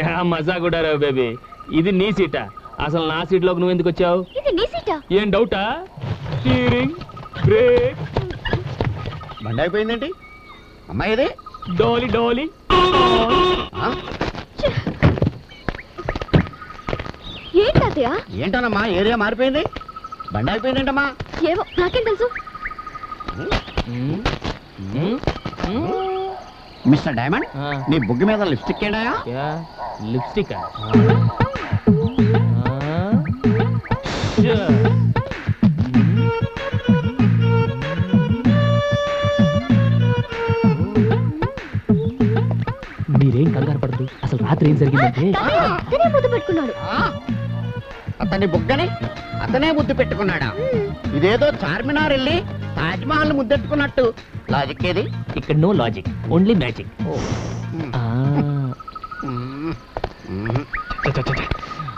క్యా మజా కూడా రావు బేబీ. ఇది నీ సీటా. అసలు నా సీట్లోకి నువ్వు ఎందుకు వచ్చావు? ఇది నీ సీటా? ఏం డౌటా? Steering brake. బండి అయిపోయిందేంటి అమ్మాయి ఇది డోలి డోలి. ఆ? ఏంటి తాతయ్య? ఏంటోనమ్మా ఏరియా మారిపోయింది? బండి అయిపోయిందేంటమ్మా ఏవో నాకేం తెలుసు. Mister diamond. నీ బుగ్గి మీద లిప్స్టిక్ ఏంటా లిప్స్టిక్? మీరేం కంగారు పడదు అసలు రాత్రి ఏం జరిగిందంటే? పెట్టుకున్నాడు. అతని బుగ్గని అతనే ముద్దు పెట్టుకున్నాడా? ఇదేదో చార్మినార్ వెళ్ళి తాజ్మహల్ ముద్దెట్టుకున్నట్టు. లాజిక్ ఏది? ఇక్కడ నో లాజిక్ ఓన్లీ మ్యాజిక్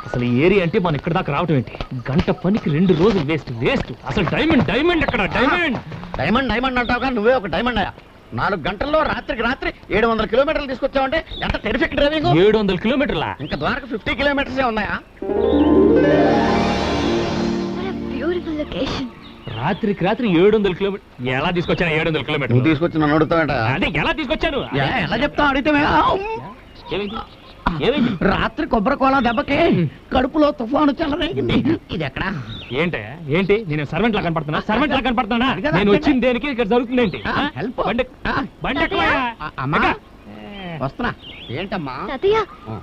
అసలు ఈ ఏరియా అంటే మనం ఇక్కడ దాకా రావటం ఏంటి? గంట పనికి రెండు రోజులు వేస్ట్ వేస్ట్. అసలు డైమండ్ డైమండ్ ఎక్కడ డైమండ్. డైమండ్ డైమండ్ అంటావుగా నువ్వే ఒక డైమండ్ అయ్యా. నాలుగు గంటల్లో రాత్రికి రాత్రి ఏడు వందల కిలోమీటర్లు తీసుకొచ్చావంటే ఎంత టెరిఫిక్ డ్రైవింగ్ ఏడు వందల కిలోమీటర్ల? ఇంకా ద్వారకు ఫిఫ్టీ కిలోమీటర్సే ఉన్నాయా? రాత్రికి రాత్రి ఏడు వందల కిలోమీటర్ ఎలా తీసుకొచ్చాను ఏడు వందల కిలోమీటర్ తీసుకొచ్చి నన్ను అడుగుతావేంట. అదే ఎలా తీసుకొచ్చాను? ఎలా- చెప్తావు? అడిగితే రాత్రి కొబ్బరి కోల దెబ్బకి కడుపులో తుఫాను చెలరేగింది ఇది ఎక్కడ ఏంటే ఏంటి నేను సర్వెంట్ లా కనపడుతున్నా సర్వెంట్ లా కనపడుతున్నా నేను. వచ్చిన దేనికి ఇక్కడ జరుగుతుంది ఏంటి help. బండి బండి అమ్మా. వస్తున్నా ఏంటమ్మా తాతయ్య.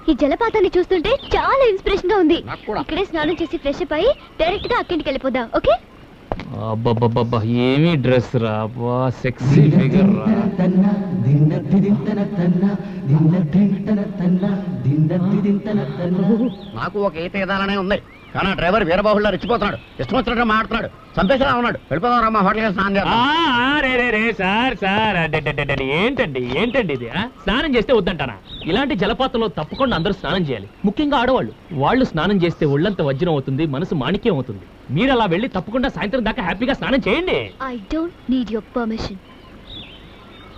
ఈ జలపాతాన్ని చూస్తుంటే చాలా ఇన్స్పిరేషన్గా ఉంది. ఇక్కడే స్నానం చేసి ఫ్రెష్ అప్ అయి డైరెక్ట్గా అక్కింటికి వెళ్ళిపోదాం ఓకే అబ్బబ్బబ్బబ్బా ఏమి డ్రెస్ రా బా సెక్సీ ఫిగర్ రా నాకు ఒక ఈత ఇదాలనే ఉంది. కానీ డ్రైవర్ వీరబాహుల్లో రెచ్చిపోతున్నాడు. ఇష్టం వచ్చినట్టు మాట్లాడుతున్నాడు చంపేసేలా ఉన్నాడు. వెళ్ళిపోదాం రమ్మా హోటల్కి స్నానం ఆ, చేద్దాం. ఆ, రే రే రే సార్ సార్. అడ్డడ్డడ్డడ్డ, ఏంటండి ఏంటండి ఇది ఆ? స్నానం చేస్తే వద్దంటానా? ఇలాంటి జలపాతంలో తప్పకుండా అందరూ స్నానం చేయాలి. ముఖ్యంగా ఆడవాళ్ళు. వాళ్ళు స్నానం చేస్తే ఒళ్ళంత వజ్రం అవుతుంది మనసు మాణిక్యం అవుతుంది. మీరు అలా వెళ్ళి తప్పకుండా సాయంత్రం దాకా హ్యాపీగా స్నానం చేయండి. I don't need your permission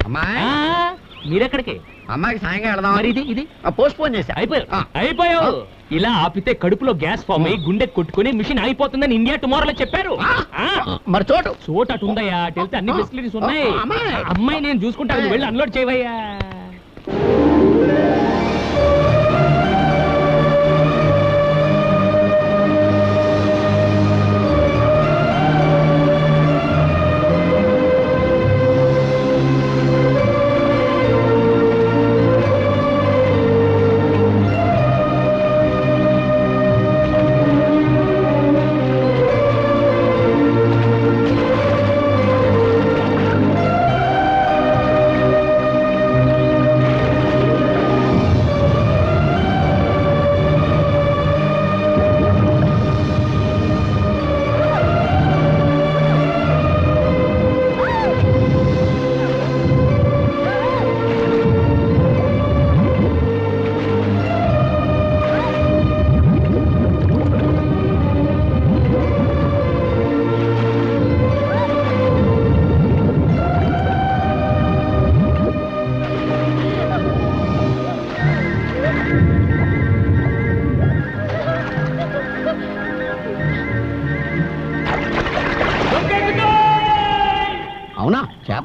అమ్మాయి. ఆ, మీరెక్కడికి? అమ్మాయికి సాయంగా వెళదాం. మరి ఇది ఇది? పోస్ట్ పోన్ చేశా. అయిపోయావు. అయిపోయావు. ఇలా ఆపితే కడుపులో గ్యాస్ ఫామ్ అయ్యి గుండె కొట్టుకుని మిషన్ అయిపోతుందని ఇండియా టుమారోలో చెప్పారు. ఆ. మరి చోటు. చోట అటు ఉందయ్యా. అటు వెళ్తే అన్ని ఫెసిలిటీస్ ఉన్నాయి. అమ్మాయి. నేను చూసుకుంటాను వెళ్ళి అన్లోడ్ చేయవయ్యా.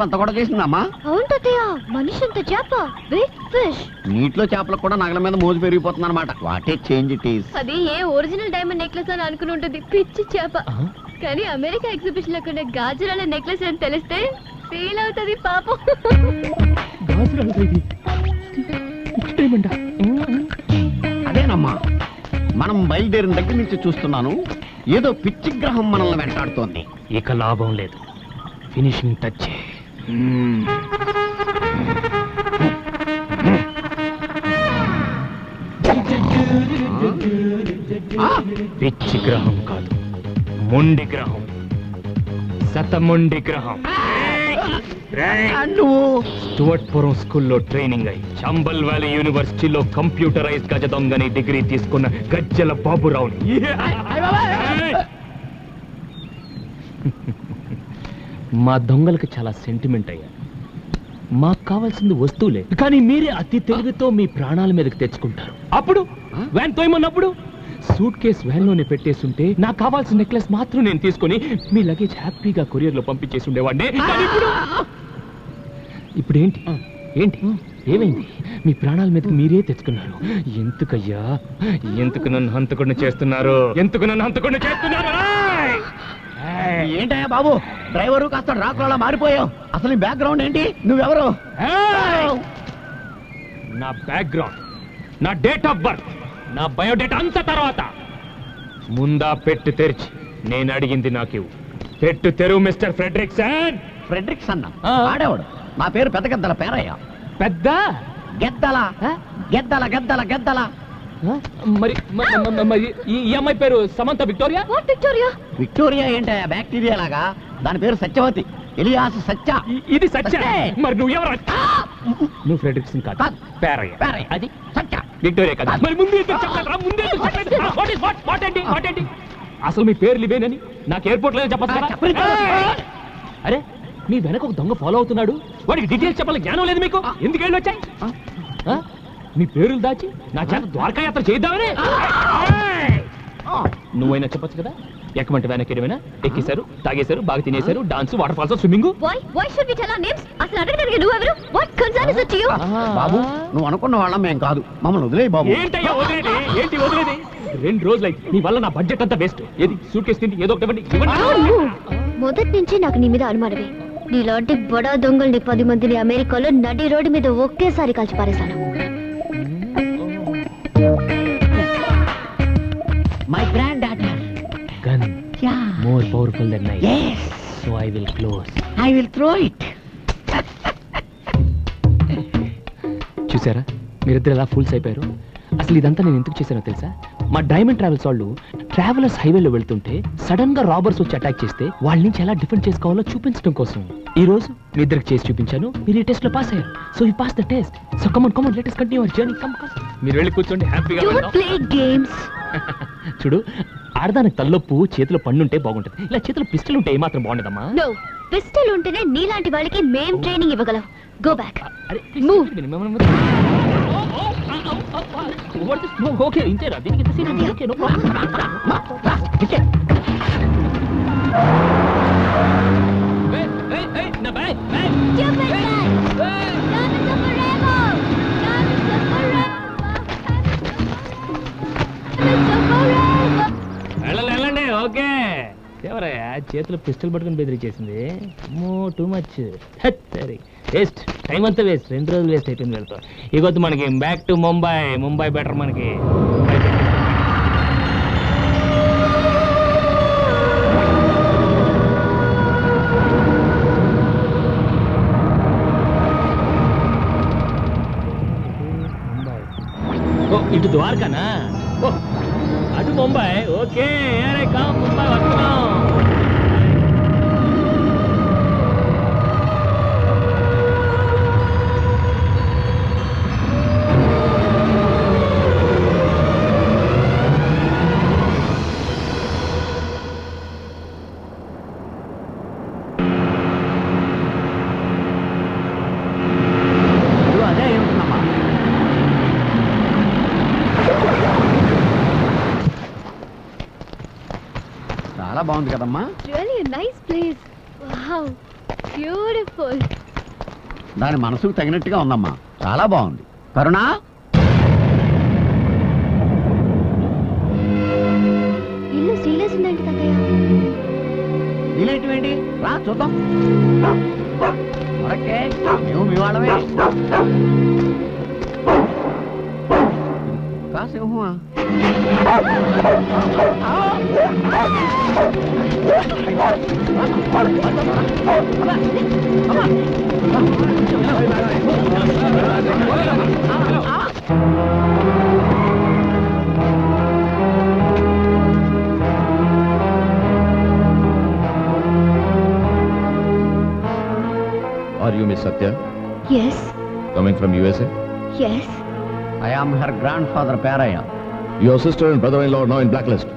అంత కూడా చేసిందమ్మా. అవును తాతయ్య మనిషి అంత చేప బిగ్ ఫిష్ నీటిలో చేపలకు కూడా నగల మీద మోజు పెరిగిపోతుంది అనమాట వాటే చేంజ్ ఇట్ ఈస్ అది ఏ ఒరిజినల్ డైమండ్ నెక్లెస్ అని అనుకుని ఉంటుంది. పిచ్చి చేప. కానీ అమెరికా ఎగ్జిబిషన్లో కొన్న గాజురాల నెక్లెస్ అని తెలిస్తే ఫీల్ అవుతుంది పాపం. అదేనమ్మా మనం బయలుదేరిన దగ్గర నుంచి చూస్తున్నాను ఏదో పిచ్చి గ్రహం మనల్ని వెంటాడుతోంది. ఇక లాభం లేదు. ఫినిషింగ్ టచ్ పిచ్చి గ్రహం కాదు. మొండి గ్రహం. శతమొండి గ్రహం. స్టువర్ట్పురం స్కూల్లో ట్రైనింగ్ అయి చంబల్ వ్యాలీ యూనివర్సిటీలో కంప్యూటరైజ్ గజ దొంగని డిగ్రీ తీసుకున్న గజ్జల బాబురావుని. మా దొంగలకు చాలా సెంటిమెంట్ అయ్యా. మాకు కావాల్సింది వస్తువులే. కానీ మీరే అతి తెలివితో మీ ప్రాణాల మీదకి తెచ్చుకుంటారు. అప్పుడు? వ్యాన్ తోయమన్నప్పుడు సూట్ కేస్ వ్యాన్లోనే పెట్టేస్తుంటే నాకు కావాల్సిన నెక్లెస్ మాత్రం నేను తీసుకొని మీ లగేజ్ హ్యాపీగా కొరియర్లో పంపించేసి ఉండేవాడిని. ఇప్పుడు? ఏంటి? ఏంటి? ఏమైంది? మీ ప్రాణాల మీదకి మీరే తెచ్చుకున్నారు. ఎందుకయ్యా? ఎందుకు నన్ను హంతకుండా చేస్తున్నారు? ఎందుకు నన్ను హంతకుండా చేస్తున్నారు! ఏంటయ్యా బాబు? డ్రైవరు కాస్త రాకులా మారిపోయావు. అసలు ఈ బ్యాక్గ్రౌండ్ ఏంటి? నువ్వెవరు! నా బ్యాక్గ్రౌండ్ నా డేట్ ఆఫ్ బర్త్ నా బయోడేటా అంత తర్వాత. ముందా పెట్టు తెరిచి నేను అడిగింది నాకు పెట్టు తెరువు మిస్టర్ ఫ్రెడరిక్సన్. ఫ్రెడ్రిక్స్ అన్న. ఆడేవాడు? నా పేరు పెద్ద గద్దల పేరయ్య. పెద్ద? గెద్దల? గెద్దల గెద్దల గెద్దల? మరి మరి ఈ అమ్మాయి పేరు Samantha Victoria? What Victoria? Victoria ఏంటయ్యా బ్యాక్టీరియా లాగా? దాని పేరు సత్యవతి. ఎలియాస్ సత్య. ఇది సత్య. మరి నువ్వు ఎవరు? నువ్వు ఫ్రెడరిక్సన్ కాదు. కాదు. పేరయ్య. పేరయ్య. అది సత్య. విక్టోరియా కదా. మరి ముందు ఏంటి? ఏంటి? అసలు మీ పేర్లు ఇవేనని నాకు ఎయిర్పోర్ట్లో చెప్పచ్చు! అరే మీ వెనక ఒక దొంగ ఫాలో అవుతున్నాడు? వాడికి డీటెయిల్స్ చెప్పాలి జ్ఞానం లేదు మీకు? ఎందుకు వెళ్ళి వచ్చాయి? మీ పేర్లు దాచి నా చేత ద్వారకా యాత్ర చేద్దామని! నువ్వైనా చెప్పొచ్చు కదా? ఎక్కమంటే వెనక్కి ఏమైనా ఎక్కేశారు తాగేశారు బాగా తినేశారు డాన్స్ వాటర్ ఫాల్స్ స్విమ్మింగ్. అసలు అడగడానికి what concern is to you బాబు నువ్వు అనుకున్న వాళ్ళం మేం కాదు. మమ్మల్ని వదిలే బాబు. ఏంటయ్యా వదిలేది? ఏంటి వదిలేది? రెండు రోజులు అయింది నీ వల్ల నా బడ్జెట్ అంతా వేస్ట్ ఏది? సూట్ కేసు తిండి ఏదో ఒకటి ఇవ్వండి. ఇవ్వండి మొదటి నుంచి నాకు నీ మీద అనుమానమే. నీలాంటి బడా దొంగల్ని పది మందిని అమెరికాలో నడి రోడ్డు మీద ఒకేసారి కాల్చి పారేశాను. My granddaughter gun yeah more powerful then night yes so I will close I will throw it చూసారా? మీరిద్దరు ఎలా ఫుల్స్ అయిపోయారు? అసలు ఇదంతా నేను ఎందుకు చేశానో తెలుసా? మా డైమండ్ ట్రావెల్స్ వాళ్ళు ట్రావెలర్స్ హైవేలో వెళ్తుంటే సడన్గా రాబర్స్ వచ్చి అటాక్ చేస్తే వాళ్ళ నుంచి ఎలా డిఫెండ్ చేసుకోవాలో చూపించడం కోసం. ఈ రోజు మీ ఇద్దరికి చేసి చూపించాను. మీరు ఈ టెస్ట్లో పాస్ అయ్యారు. So you pass the test so come on come on let us continue our journey come come మీరు వెళ్ళి కూర్చోండి హ్యాపీగా గేమ్స్ చూడు ఆడదానికి తల్లొప్పు చేతిలో పండుంటే బాగుంటది ఇలా చేతిలో పిస్టల్ ఉంటే ఏమాత్రం బాగుండదమ్మా నో పిస్టల్ ఉంటేనే నీలాంటి వాళ్ళకి మేం ట్రైనింగ్ ఇవ్వగలం గో బ్యాక్ అరే Move. ఇంతేరా దీనికి ఇంత సీన్ చేతిలో పిస్టల్ పట్టుకుని బెదిరించేసింది మో టూ మచ్ సరే. వేస్ట్. టైం అంతా వేస్ట్. రెండు రోజులు వేస్ట్ అయిపోయింది వెళ్తా ఇగొద్దు మనకి. Back to Mumbai Mumbai better మనకి. ఇటు ద్వారకానా? అటు ముంబై ఓకే అరే కా ముంబై వస్తున్నాం. బాగుంది కదమ్మా Really a nice place. Wow. Beautiful. దాని మనసుకు తగినట్టుగా ఉందమ్మా చాలా బాగుంది కరుణా ఇల్లు సీరియస్ ఉందండి తాతయ్య నీలేంటివేంటి రా చూద్దాం ఓకే మేము మీ వాళ్ళమే Are you Miss Satya? Yes. Coming from USA? Yes. I am her grandfather Peraiah Your sister and brother-in-law are now in blacklist.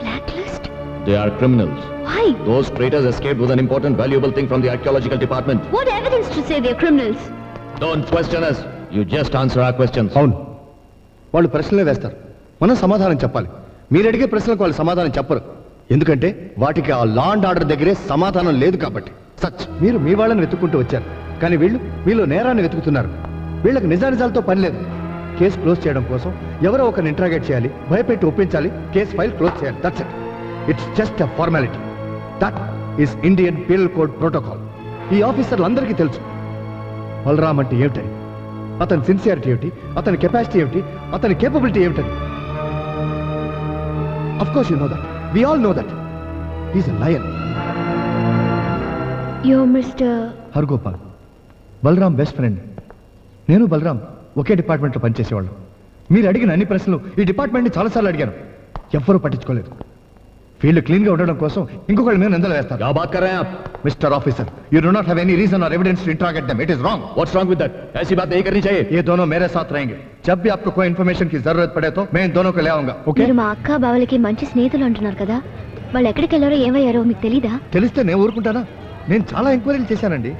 Blacklist They are criminals. Why? Those traitors escaped with an important, valuable thing from the archaeological department. What evidence to say they're criminals? Don't question us. You just answer our questions. అవును వాళ్ళు ప్రశ్నలే వేస్తారు మనం సమాధానం చెప్పాలి మీరు అడిగే ప్రశ్నలకు వాళ్ళు సమాధానం చెప్పరు ఎందుకంటే వాటికి ఆ లా అండ్ ఆర్డర్ దగ్గరే సమాధానం లేదు కాబట్టి సచ్ మీరు మీ వాళ్ళని వెతుక్కుంటూ వచ్చారు కానీ వీళ్ళు మీలో నేరాన్ని వెతుకుతున్నారు వీళ్ళకి నిజానిజాలతో పని లేదు కేసు క్లోజ్ చేయడం కోసం ఎవరో ఒకరిని ఇంట్రాగేట్ చేయాలి భయపెట్టి ఒప్పించాలి కేసు ఫైల్ క్లోజ్ చేయాలి. That's it it's just a formality that is Indian penal code protocol ఈ ఆఫీసర్లందరికీ తెలుసు. బలరామ్ అంటే ఏమిటని? అతని సిన్సియారిటీ ఏమిటి? అతని కెపాసిటీ ఏమిటి? అతని కేపబిలిటీ ఏమిటని? Of course you know that we all know that is a lion You're Mr. Hargopal. Balram best friend నేను బలరామ్ ఒకే డిపార్ట్మెంట్లో పనిచేసేవాళ్ళం మీరు అడిగిన అన్ని ప్రశ్నలు ఈ డిపార్ట్మెంట్ని చాలాసార్లు అడిగాను ఎవ్వరూ పట్టించుకోలేదు ఫీల్డ్ క్లీన్గా ఉండడం కోసం ఇంకొకళ్ళ మీద నిందలు వేస్తారు क्या बात कर रहे हैं आप mister officer you do not have any reason or evidence to interrogate them it is wrong What's wrong with that? ऐसी बात नहीं करनी चाहिए ये दोनों मेरे साथ रहेंगे जब भी आपको कोई इन्फॉर्मेशन की जरूरत पड़े तो मैं इन दोनों को ले आऊंगा ओके మీరు మా అక్క బావలకి మంచి స్నేహితులు అంటున్నారు కదా వాళ్ళు ఎక్కడికి వెళ్ళారో ఏమయ్యారో మీకు తెలీదా తెలిస్తే నేను ఊరుకుంటానా నేను చాలా ఎంక్వైరీలు చేశానండి